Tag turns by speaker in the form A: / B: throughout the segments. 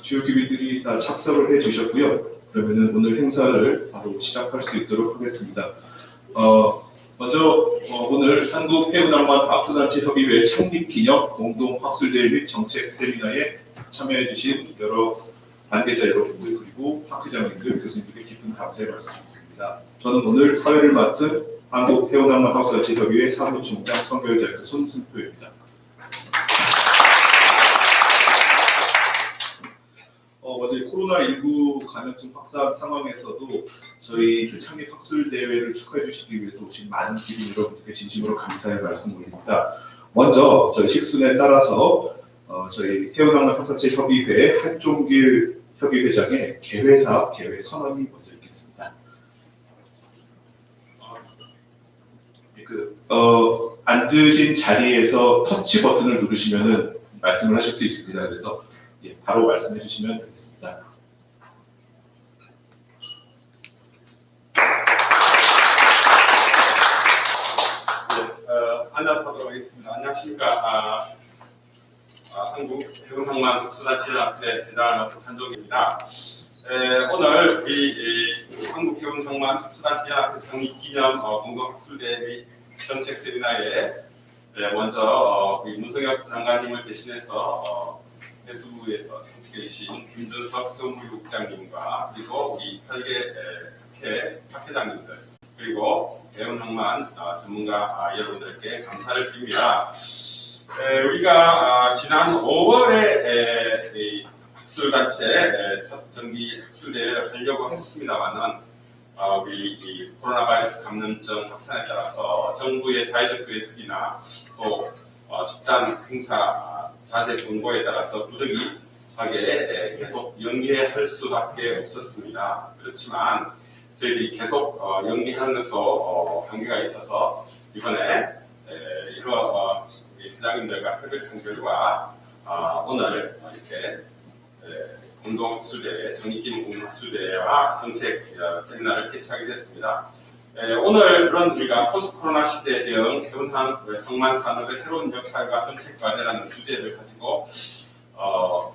A: 주요 기민들이 다 착석을 해 주셨고요. 그러면은 오늘 행사를 바로 시작할 수 있도록 하겠습니다. 어, 먼저 어, 오늘 한국 해운낭만 학술단체 협의회 창립 기념 공동 학술대회 및 정책 세미나에 참여해 주신 여러 관계자 여러분들 그리고 학회장님들 교수님들께 깊은 감사의 말씀드립니다. 저는 오늘 사회를 맡은 한국 해운낭만 학술단체 협의회 사무총장 성결대학교 손승표입니다. 어, 먼저 코로나19 감염증 확산 상황에서도 저희 그 창립 학술 대회를 축하해 주시기 위해서 오신 많은 기린 여러분께 진심으로 감사의 말씀 올립니다. 먼저 저희 식순에 따라서 어, 저희 태어나는 학사체 협의회 한종길 협의회장의 개회사 개회 선언이 먼저 있겠습니다. 그 어, 앉으신 자리에서 터치 버튼을 누르시면은 말씀을 하실 수 있습니다. 그래서 예, 바로 말씀해 주시면 되겠습니다.
B: 네, 어, 앉아서 하겠습니다. 안녕하십니까. 아, 아, 한국 해운항만 수단치연합회 대단한 맡은 한종입니다. 에, 오늘 우리 이, 한국 해운항만 수단치연합회 창립 기념 어, 공동학술대회 및 정책 세미나에 에, 먼저 어, 우리 문성혁 장관님을 대신해서 어, 해수부에서 참석해 주신 김준석 교무국장님과 그리고 우리 설계 에, 학회 학회장님들 그리고 배운항만 어, 전문가 아, 여러분들께 감사를 드립니다. 에, 우리가 아, 지난 5월에 이 학술단체 에, 첫 정기 학술대회를 하려고 했었습니다만은 어, 우리 이 코로나 바이러스 감염증 확산에 따라서 정부의 사회적 계획이나 또 어, 집단 행사 아, 자제 공고에 따라서 부득이하게 에, 계속 연기할 수밖에 없었습니다. 그렇지만 저희들이 계속 어, 연기하는 것도 어, 한계가 있어서 이번에 에, 여러 어, 회장님들과 협의를 한 결과 어, 오늘 이렇게 에, 공동학술대회, 정기기능 공동학술대회와 정책 어, 세미나를 개최하게 됐습니다. 에, 오늘은 우리가 포스트 코로나 시대 대응 해운항 항만 산업의 새로운 역할과 정책 과제라는 주제를 가지고 어,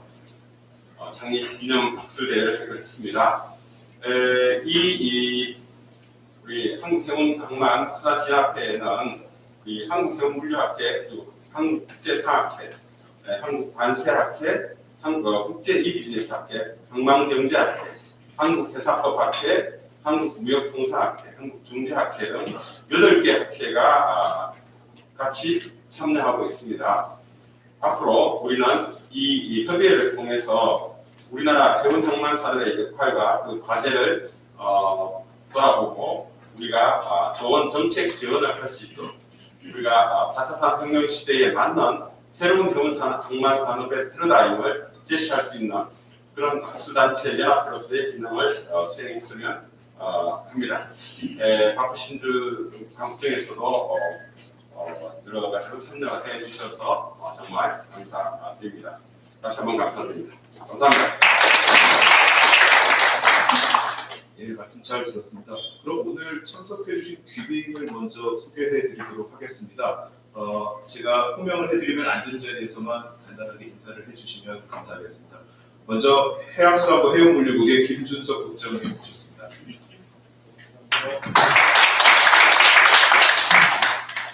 B: 어, 창립 기념 학술대회를 하게 됐습니다. 에, 이, 이 우리 한국해운항만 수사진학회는 이 한국해운물류학회, 그리고 한국국제사학회, 에, 한국관세학회, 한, 어, 국제이비즈니스학회, 항만경제학회, 한국회사법학회, 한국무역통사학회, 한국중재학회 등 8개 학회가 아, 같이 참여하고 있습니다. 앞으로 우리는 이, 이 협의회를 통해서 우리나라 항만 산업의 역할과 그 과제를 어, 돌아보고 우리가 아, 좋은 정책 지원을 할 수 있도록 우리가 아, 4차 산업혁명 시대에 맞는 새로운 해운 산업, 항만 산업의 패러다임을 제시할 수 있는 그런 학술단체 연합회로서의 기능을 어, 수행했으면 어, 합니다. 에, 바쁘신 그 방송에서도 어, 어, 여러 가지로 참여해 주셔서 어, 정말 감사드립니다. 다시 한번 감사드립니다. 감사합니다.
A: 예, 말씀 잘 들었습니다. 그럼 오늘 참석해주신 귀빈을 먼저 소개해드리도록 하겠습니다. 어, 제가 호명을 해드리면 앉은 자리에서만 간단하게 인사를 해주시면 감사하겠습니다. 먼저 해양수산부 해운물류국의 김준석 국장님 모셨습니다.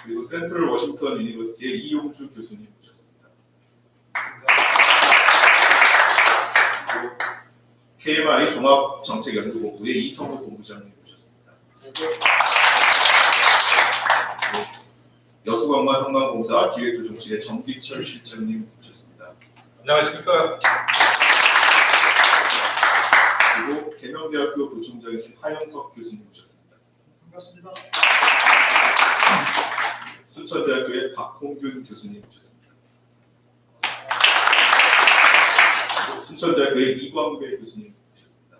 A: 그리고 센트럴 워싱턴 유니버시티의 이용주 교수님 모셨습니다. 그리고 KMI 종합정책연구본부의 이성호 본부장님 모셨습니다. 여수관만 한강공사 기획조정실의 정기철 실장님 모셨습니다.
B: 안녕하십니까?
A: 그리고 계명대학교 부총장이신 하영석 교수님 모셨습니다.
C: 반갑습니다.
A: 순천대학교의 박홍균 교수님 모셨습니다. 그리고 순천대학교의 이광배 교수님 모셨습니다.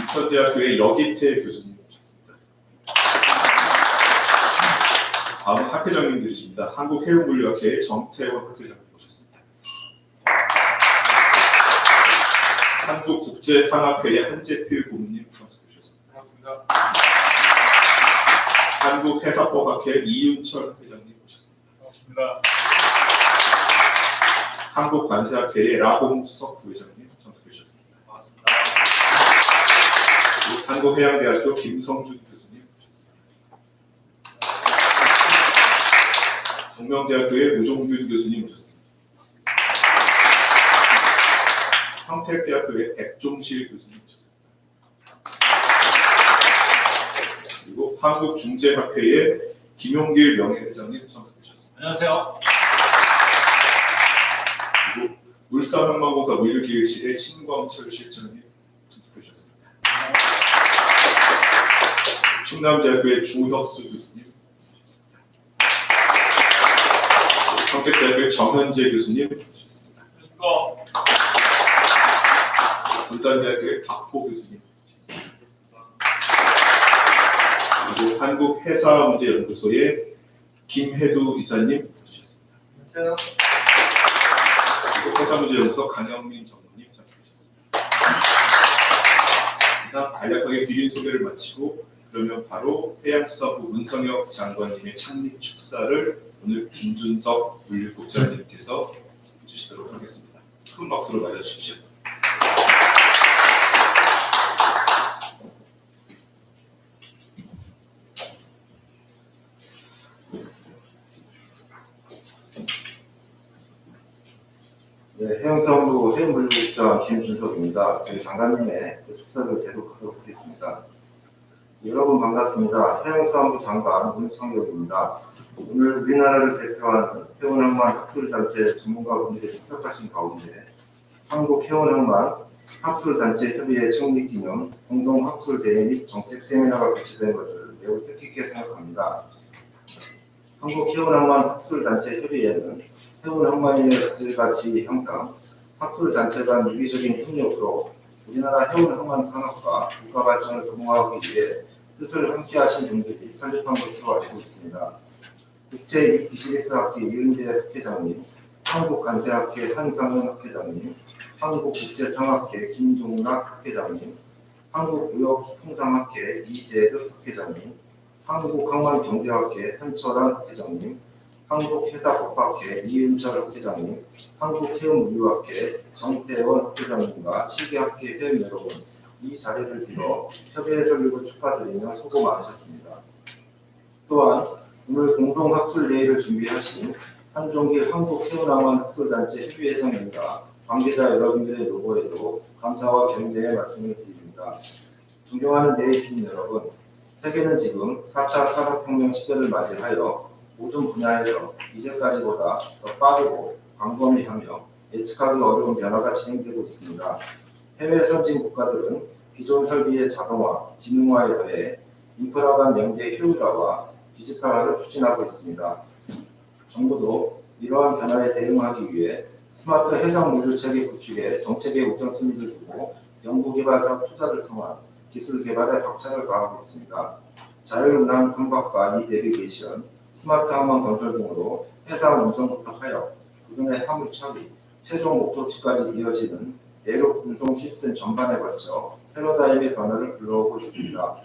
A: 인천대학교의 여기태 교수님 모셨습니다. 다음 축하드리십니다. 한국해운물리학회의 정태원 학회장님 모셨습니다. 한국국제상학회의 한재필 고문님 참석해 주셨습니다.
B: 반갑습니다.
A: 한국해사법학회 이윤철 회장님 모셨습니다.
B: 반갑습니다.
A: 한국 관세학회의 라봉수석 부회장님 참석해
B: 주셨습니다.
A: 그리고 한국해양대학교 김성준 교수님 모셨습니다. 동명대학교의 우종균 교수님 모셨습니다. 평택대학교의 백종실 교수님 모셨습니다. 그리고 한국중재학회의 김용길 명예회장님 참석해 주셨습니다.
B: 안녕하세요.
A: 그리고 울산항만공사 물류기획실의 신광철 실장님 참석해 주셨습니다. 충남대학교의 주혁수 교수님 모셨습니다. 성택대학교의 정현재 교수님 모셨습니다.
B: 안녕하십니까.
A: 부산대학교의 박호 교수님 모셨습니다. 그리고 한국해사문제연구소의 김혜두 이사님 모셨습니다.
B: 안녕하세요.
A: 그리고 해사문제연구소 강영민 전무님 참석해주셨습니다. 이상 간략하게 기린 소개를 마치고 그러면 바로 해양수사부 문성혁 장관님의 창립 축사를 오늘 김준석 물류국장님께서 해주시도록 하겠습니다. 큰 박수로 맞아주십시오.
C: 네, 해양사업부 해운물류국장 김준석입니다. 저희 장관님의 그 축사를 계속하도록 하겠습니다. 여러분 반갑습니다. 해양사업부 장관 문성혁입니다. 오늘 우리나라를 대표하는 해운항만 학술단체 전문가분들이 참석하신 가운데 한국해운항만 학술단체 협의회 창립 기념 공동학술대회 및 정책 세미나가 개최된 것을 매우 뜻깊게 생각합니다. 한국해운항만 학술단체 협의회는 해운 항만인의 가치 향상, 학술 단체 간 유기적인 협력으로 우리나라 해운 항만 산업과 국가 발전을 도모하기 위해 뜻을 함께하신 분들이 설립한 것으로 알고 있습니다. 국제 비즈니스 학회 이은재 학회장님, 한국관세학회 한상현 학회장님, 한국국제상학회 김종락 학회장님, 한국무역통상학회 이재득 학회장님, 한국항만경제학회 한철환 학회장님, 한국회사법학회 이은철 학회장님, 한국해운물류학회 정태원 학회장님과 7개학회 회원 여러분, 이 자리를 빌어 협의회 설립을 축하드리며 수고 많으셨습니다. 또한 오늘 공동학술대회를 준비하신 한종길 한국해운항만 학술단체 협의회장님과 관계자 여러분들의 노고에도 감사와 경례의 말씀을 드립니다. 존경하는 대의민 여러분, 세계는 지금 4차 산업혁명 시대를 맞이하여 모든 분야에서 이제까지보다 더 빠르고 광범위하며 예측하기 어려운 변화가 진행되고 있습니다. 해외 선진 국가들은 기존 설비의 자동화, 지능화에 더해 인프라 간 연계 효율화와 디지털화를 추진하고 있습니다. 정부도 이러한 변화에 대응하기 위해 스마트 해상 물류 체계 구축에 정책의 우선순위를 두고 연구개발 사업 투자를 통한 기술 개발에 박차를 가하고 있습니다. 자율운항 선박과 이 내비게이션, 스마트 항만 건설 등으로 해상 운송부터 하여 그동의 화물 처리, 최종 목적지까지 이어지는 대륙 운송 시스템 전반에 걸쳐 패러다임의 변화를 불러오고 있습니다.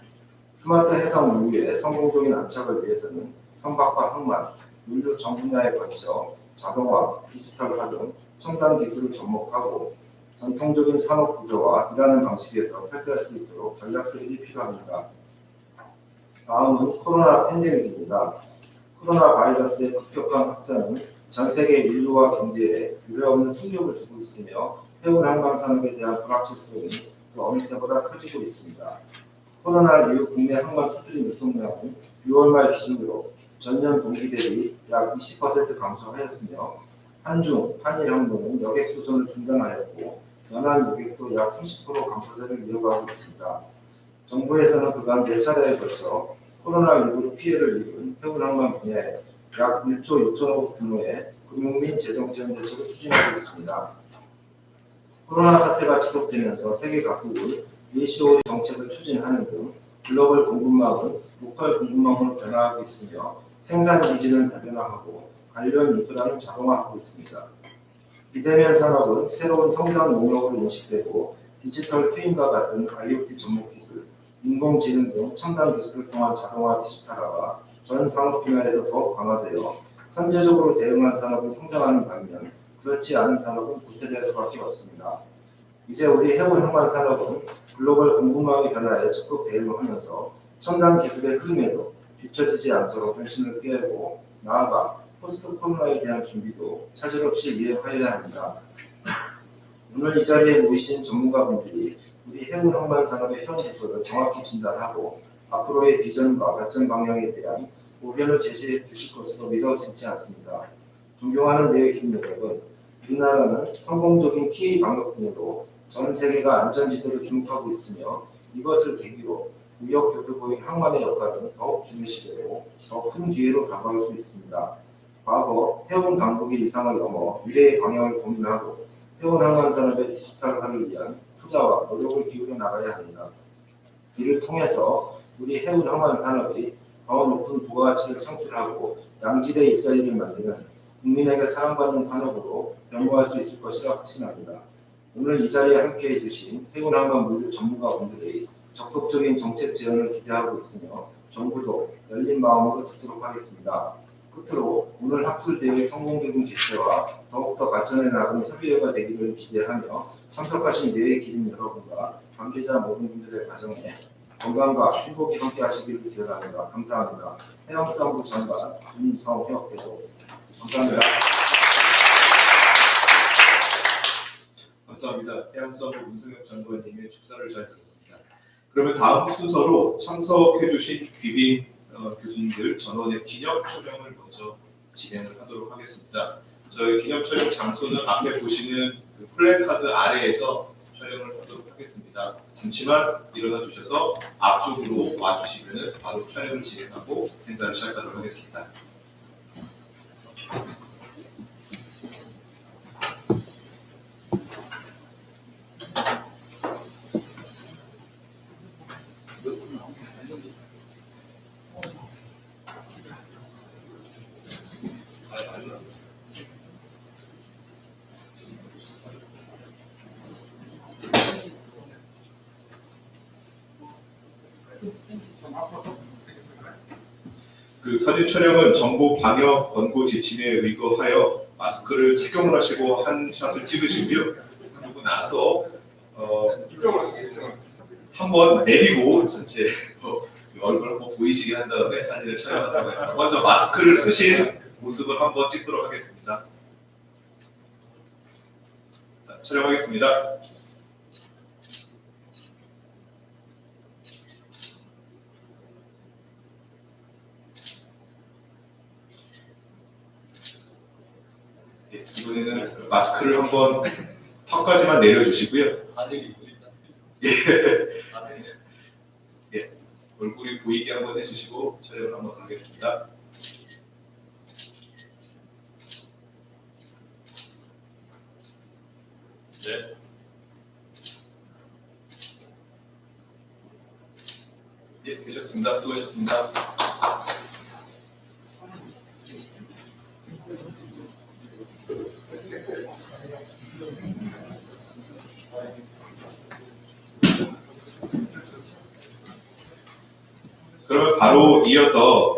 C: 스마트 해상 물류의 성공적인 안착을 위해서는 선박과 항만, 물류 전 분야에 걸쳐 자동화, 디지털화 등 첨단 기술을 접목하고 전통적인 산업 구조와 일하는 방식에서 탈피할 수 있도록 전략 수립이 필요합니다. 다음은 코로나 팬데믹입니다. 코로나 바이러스의 급격한 확산은 전 세계 인류와 경제에 유례없는 충격을 주고 있으며 해운 항만 산업에 대한 불확실성이 그 어느 때보다 커지고 있습니다. 코로나 이후 국내 항만 수출 유통량은 6월 말 기준으로 전년 동기 대비 약 20% 감소하였으며 한중, 한일 항로는 여객 수선을 중단하였고 연안 여객도 약 30% 감소세를 이어가고 있습니다. 정부에서는 그간 네 차례에 걸쳐 코로나19로 피해를 입은 해운 항만 분야에 약 1조 6천억 규모의 금융 및 재정 지원 대책을 추진하고 있습니다. 코로나 사태가 지속되면서 세계 각국은 일시오리 정책을 추진하는 등 글로벌 공급망은 로컬 공급망으로 변화하고 있으며 생산 기지는 다변화하고 관련 인프라는 자동화하고 있습니다. 비대면 산업은 새로운 성장 동력으로 인식되고 디지털 트윈과 같은 IoT 접목 기술, 인공지능 등 첨단 기술을 통한 자동화 디지털화가 전 산업 분야에서 더욱 강화되어 선제적으로 대응한 산업은 성장하는 반면 그렇지 않은 산업은 후퇴될 수밖에 없습니다. 이제 우리 해운 항만 산업은 글로벌 공급망의 변화에 적극 대응하면서 첨단 기술의 흐름에도 뒤처지지 않도록 변신을 깨고 나아가 포스트 코로나에 대한 준비도 차질 없이 이행하여야 합니다. 오늘 이 자리에 모이신 전문가분들이 우리 해운 항만 산업의 현 구조를 정확히 진단하고 앞으로의 비전과 발전 방향에 대한 고견을 제시해 주실 것으로 믿어지지 않습니다. 존경하는 내외기업 여러분, 우리나라는 성공적인 K 방역군으로 전 세계가 안전지대를 주목하고 있으며 이것을 계기로 무역 교두보의 항만의 역할은 더욱 중요시되고 더 큰 기회로 다가올 수 있습니다. 과거 해운 강국의 이상을 넘어 미래의 방향을 고민하고 해운 항만 산업의 디지털화를 위한 투자와 노력을 기울여 나가야 합니다. 이를 통해서 우리 해운 항만 산업이 더 높은 부가가치를 창출하고 양질의 일자리를 만드는 국민에게 사랑받는 산업으로 변모할 수 있을 것이라 확신합니다. 오늘 이 자리에 함께해 주신 해운 항만 물류 전문가분들의 적극적인 정책 제안을 기대하고 있으며 정부도 열린 마음으로 듣도록 하겠습니다. 끝으로 오늘 학술대회 성공적인 개최와 더욱더 발전해 나가는 협의회가 되기를 기대하며 참석하신 내외 기린 여러분과 관계자 모든 분들의 가정에 건강과 행복이 함께 하시기를 기원합니다. 감사합니다. 해양수산부 장관 김성혁 대표 감사합니다.
A: 감사합니다. 해양수산부 문승혁 장관님의 축사를 잘 들었습니다. 그러면 다음 순서로 참석해주신 귀빈 어, 교수님들 전원의 기념 촬영을 먼저 진행을 하도록 하겠습니다. 저희 기념 촬영 장소는 앞에 보시는 그 플래카드 아래에서 촬영을 하도록 하겠습니다. 잠시만 일어나 주셔서 앞쪽으로 와주시면 바로 촬영을 진행하고 행사를 시작하도록 하겠습니다. 그 사진 촬영은 정부 방역 권고 지침에 의거하여 마스크를 착용을 하시고 한 샷을 찍으시고요. 그리고 나서 어. 한번 내리고 전체 어, 얼굴 한번 보이시게 한 다음에 사진을 촬영하도록 하겠습니다. 먼저 마스크를 쓰신 모습을 한번 찍도록 하겠습니다. 자, 촬영하겠습니다. 예, 이번에는 마스크를 한번 턱까지만 내려주시고요.
D: 다들 일단
A: 예.
D: 다들
A: 얼굴이 보이게 한번 해주시고 촬영을 한번 가겠습니다.
B: 네.
A: 예, 되셨습니다. 수고하셨습니다. 그러면 바로 이어서